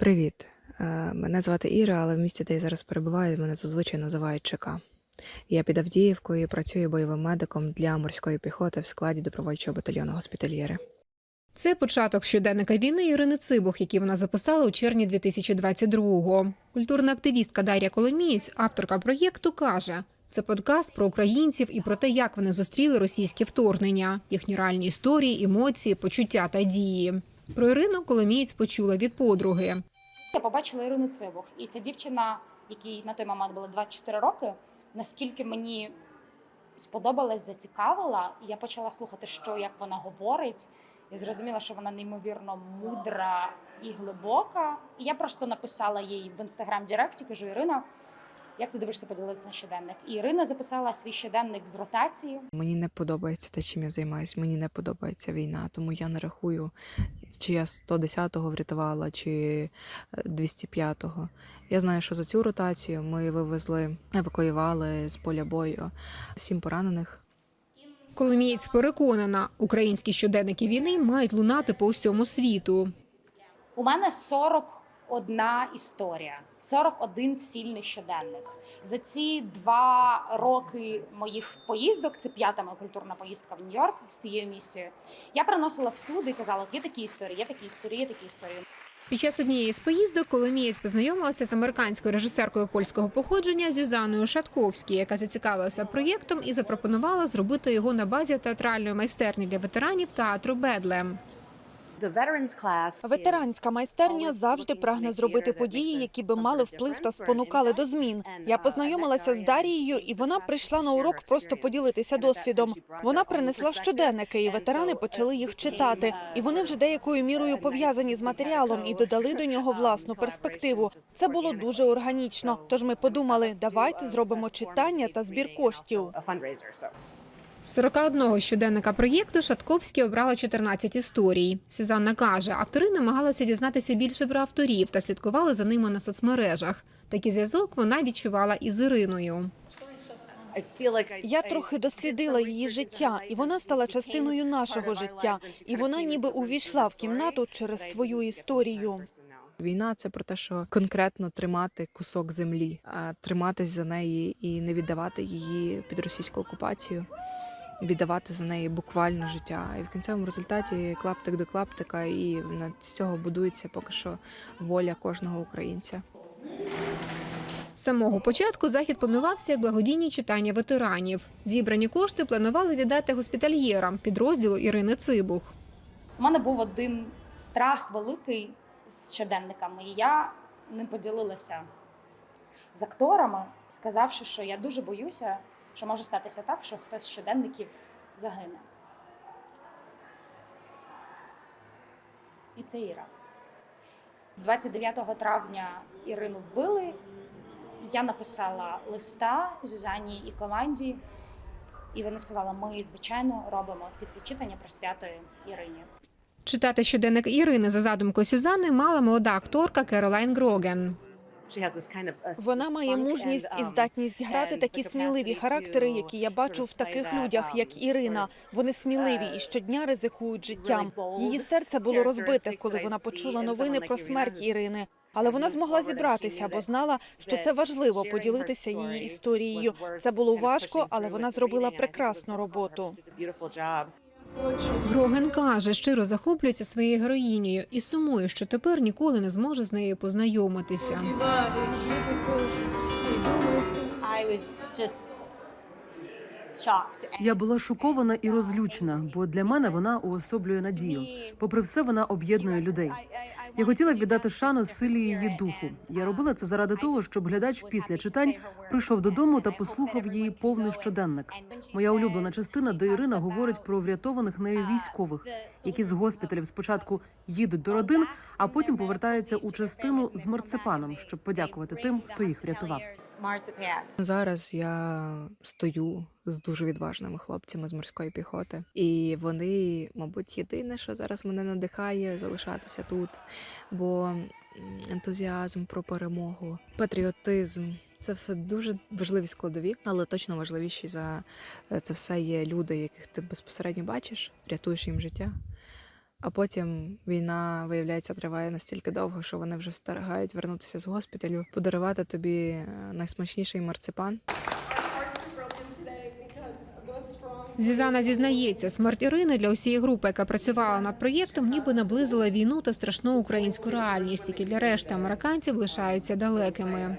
Привіт. Е, Мене звати Іра, але в місті, де я зараз перебуваю, мене зазвичай називають ЧК. Я під Авдіївкою і працюю бойовим медиком для морської піхоти в складі добровольчого батальйону госпітальєри. Це початок щоденника війни Ірини Цибух, який вона записала у червні 2022-го. Культурна активістка Дар'я Коломієць, авторка проєкту, каже: це подкаст про українців і про те, як вони зустріли російське вторгнення, їхні реальні історії, емоції, почуття та дії. Про Ірину Коломієць почула від подруги. Я побачила Ірину Цибух, і ця дівчина, якій на той момент було 24 роки, наскільки мені сподобалась, зацікавила, я почала слухати, що як вона говорить. Я зрозуміла, що вона неймовірно мудра і глибока. І я просто написала їй в інстаграм Директі, кажу: Ірина, як ти дивишся поділитися на щоденник? І Ірина записала свій щоденник з ротації. Мені не подобається те, чим я займаюся. Мені не подобається війна, тому я не рахую, чи я 110-го врятувала, чи е, 205-го. Я знаю, що за цю ротацію ми вивезли, евакуювали з поля бою сім поранених. Коломієць переконана, українські щоденники війни мають лунати по всьому світу. У мене 41 історія, 41 цільний щоденник. За ці два роки моїх поїздок, це п'ята моя культурна поїздка в Нью-Йорк з цією місією. Я приносила всюди і казала: є такі історії, є такі історії, є такі історії. Під час однієї з поїздок Коломієць познайомилася з американською режисеркою польського походження Зюзаною Шатковські, яка зацікавилася проєктом і запропонувала зробити його на базі театральної майстерні для ветеранів театру Бедлем. Ветеранська майстерня завжди прагне зробити події, які би мали вплив та спонукали до змін. Я познайомилася з Дарією, і вона прийшла на урок просто поділитися досвідом. Вона принесла щоденники, і ветерани почали їх читати. І вони вже деякою мірою пов'язані з матеріалом і додали до нього власну перспективу. Це було дуже органічно. Тож ми подумали, давайте зробимо читання та збір коштів. З 41 щоденника проєкту Шатковські обрала 14 історій. Сюзанна каже, автори намагалися дізнатися більше про авторів та слідкували за ними на соцмережах. Такий зв'язок вона відчувала із Іриною. Я трохи дослідила її життя, і вона стала частиною нашого життя. І вона ніби увійшла в кімнату через свою історію. Війна це про те, що конкретно тримати кусок землі, а триматись за неї і не віддавати її під російську окупацію, віддавати за неї буквально життя. І в кінцевому результаті клаптик до клаптика, і на цього будується поки що воля кожного українця. З самого початку захід планувався як благодійні читання ветеранів. Зібрані кошти планували віддати госпітальєрам підрозділу Ірини Цибух. У мене був один страх великий з щоденниками, і я ним поділилася з акторами, сказавши, що я дуже боюся, що може статися так, що хтось з щоденників загине. І це Іра. 29 травня Ірину вбили. Я написала листа Зюзані і команді, і вони сказали: ми, звичайно, робимо ці всі читання присвятою Ірині. Читати щоденник Ірини за задумкою Сюзани мала молода акторка Керолайн Гроген. Вона має мужність і здатність грати такі сміливі характери, які я бачу в таких людях, як Ірина. Вони сміливі і щодня ризикують життям. Її серце було розбите, коли вона почула новини про смерть Ірини. Але вона змогла зібратися, бо знала, що це важливо поділитися її історією. Це було важко, але вона зробила прекрасну роботу. Гроген каже, щиро захоплюється своєю героїнею і сумує, що тепер ніколи не зможе з нею познайомитися. Я була шокована і розлючена, бо для мене вона уособлює надію. Попри все, вона об'єднує людей. Я хотіла віддати шану силі її духу. Я робила це заради того, щоб глядач після читань прийшов додому та послухав її повний щоденник. Моя улюблена частина, де Ірина говорить про врятованих нею військових, які з госпіталів спочатку їдуть до родин, а потім повертаються у частину з марципаном, щоб подякувати тим, хто їх врятував. Зараз я стою з дуже відважними хлопцями з морської піхоти, і вони, мабуть, єдине, що зараз мене надихає залишатися тут, бо ентузіазм про перемогу, патріотизм. Це все дуже важливі складові, але точно важливіші за е, це все є люди, яких ти безпосередньо бачиш, рятуєш їм життя. А потім війна, виявляється, триває настільки довго, що вони вже встигають вернутися з госпіталю, подарувати тобі е, найсмачніший марципан. Зізана зізнається, смерть Ірини для усієї групи, яка працювала над проєктом, ніби наблизила війну та страшну українську реальність, які для решти американців лишаються далекими.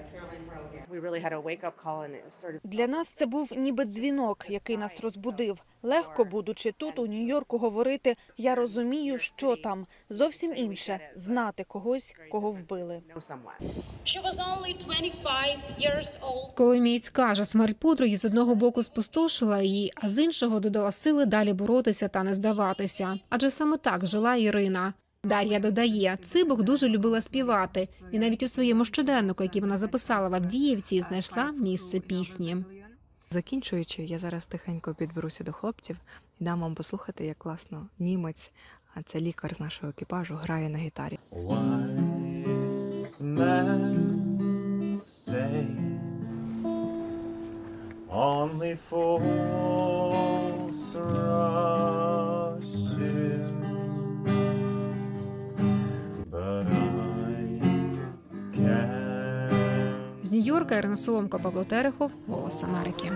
Для нас це був ніби дзвінок, який нас розбудив. Легко, будучи тут, у Нью-Йорку, говорити Я розумію, що там зовсім інше знати когось, кого вбили. know someone. She was only 25 years old. Коломієць каже, смерть подруги з одного боку спустошила її, а з іншого додала сили далі боротися та не здаватися. Адже саме так жила Ірина. Дар'я додає, Цибух дуже любила співати, і навіть у своєму щоденнику, який вона записала в Авдіївці, знайшла місце пісні. Закінчуючи, я зараз тихенько підберуся до хлопців і дам вам послухати, як класно німець, а це лікар з нашого екіпажу, грає на гітарі. Only fools rush Нью-Йорка Ірина Соломко, Павло Терехов, Голос Америки.